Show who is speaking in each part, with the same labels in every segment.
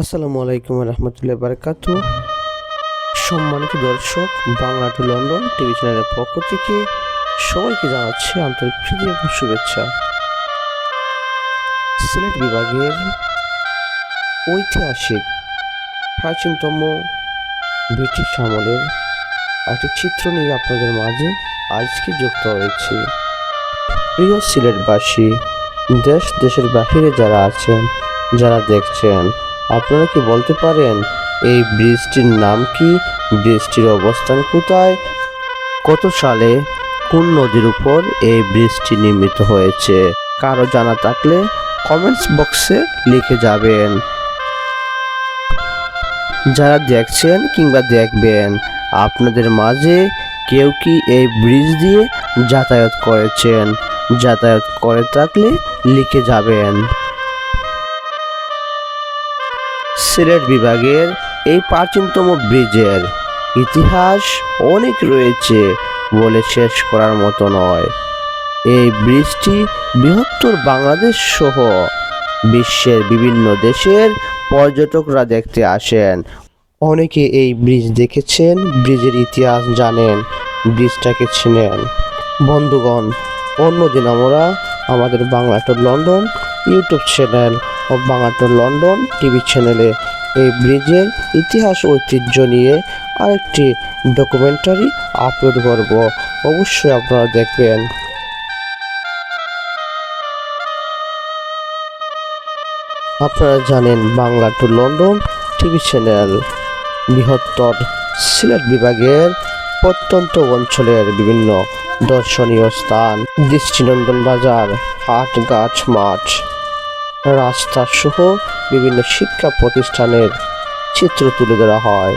Speaker 1: আসসালামু আলাইকুম রহমতুল্লাহ বারকাতু। সম্মানিত দর্শক, বাংলা টু লন্ডন টিভি চ্যানেলের পক্ষ থেকে সবাইকে জানাচ্ছি আন্তরিক প্রীতি এবং শুভেচ্ছা। সিলেট বিভাগের ঐতিহাসিক প্রাচীনতম ব্রিটিশ আমলের একটি চিত্র নিয়ে আপনাদের মাঝে আজকে যুক্ত হয়েছি। প্রিয় সিলেটবাসী দেশ দেশের বাহিরে যারা আছেন, যারা দেখছেন আপনারা কি বলতে পারেন, এই ব্রিজটির নাম কি? ব্রিজটির অবস্থান কোথায়? কত সালে কোন নদীর উপর এই ব্রিজটি নির্মিত হয়েছে? কারও জানা থাকলে কমেন্টস বক্সে লিখে যাবেন। যারা দেখছেন কিংবা দেখবেন, আপনাদের মাঝে কেউ কি এই ব্রিজ দিয়ে যাতায়াত করেছেন? যাতায়াত করে থাকলে লিখে যাবেন। সিলেট বিভাগের এই প্রাচীনতম ব্রিজের ইতিহাস অনেক রয়েছে বলে শেষ করার মতো নয়। এই ব্রিজটি বৃহত্তর বাংলাদেশ সহ বিশ্বের বিভিন্ন দেশের পর্যটকরা দেখতে আসেন। অনেকে এই ব্রিজ দেখেছেন, ব্রিজের ইতিহাস জানেন, ব্রিজটাকে চেনেন। বন্ধুগণ অন্যদিন আমরা আমাদের Bangla to London YouTube channel O Bangla to London TV চ্যানেলে এই ব্রিজের ইতিহাস ঐতিহ্য নিয়ে আরেকটি ডকুমেন্টারি আপলোড করব। অবশ্যই আপনারা দেখবেন। আপনারা জানেন Bangla to London TV channel বৃহত্তর সিলেট বিভাগের প্রত্যন্ত অঞ্চলের বিভিন্ন দর্শনীয় স্থান। দৃষ্টিনন্দন বাজার হাট গাছ মাঠ। রাস্তা সহ বিভিন্ন শিক্ষা প্রতিষ্ঠানের চিত্র তুলে ধরা হয়।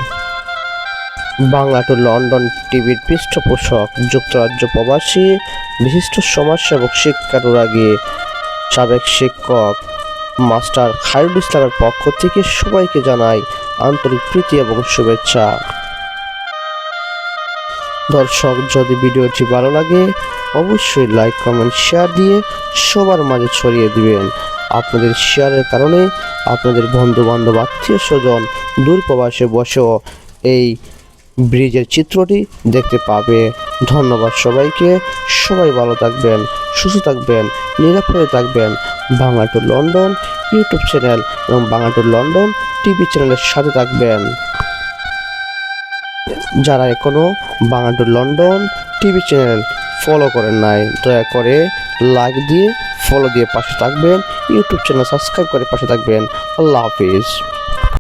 Speaker 1: বাংলা টু লন্ডন টিভির পৃষ্ঠপোষক, যুক্তরাজ্য প্রবাসী, বিশিষ্ট সমাজসেবক, শিক্ষানুরাগী, সাবেক শিক্ষক, মাস্টার খায়রুল ইসলামের পক্ষ থেকে সবাইকে জানাই আন্তরিক প্রীতি এবং শুভেচ্ছা। দর্শক, যদি ভিডিওটি ভালো লাগে, অবশ্যই লাইক, কমেন্ট, শেয়ার দিয়ে সবার মাঝে ছড়িয়ে দিবেন। আপনাদের শেয়ারের কারণে আপনাদের বন্ধু বান্ধব আত্মীয় স্বজন দূর প্রবাসে বসেও এই ব্রিজের চিত্রটি দেখতে পাবে। ধন্যবাদ সবাইকে। সবাই ভালো থাকবেন, সুস্থ থাকবেন, নিরাপদে থাকবেন। Bangla to London YouTube channel এবং বাংলা টু লন্ডন টিভি চ্যানেলের সাথে থাকবেন। যারা এখনও Bangla to London TV channel follow করেন নাই, দয়া করে লাইক দিয়ে ফলো দিয়ে পাশে থাকবেন ইউটিউব চ্যানেল সাবস্ক্রাইব করে পাশে থাকবেন। আল্লাহ হাফিজ।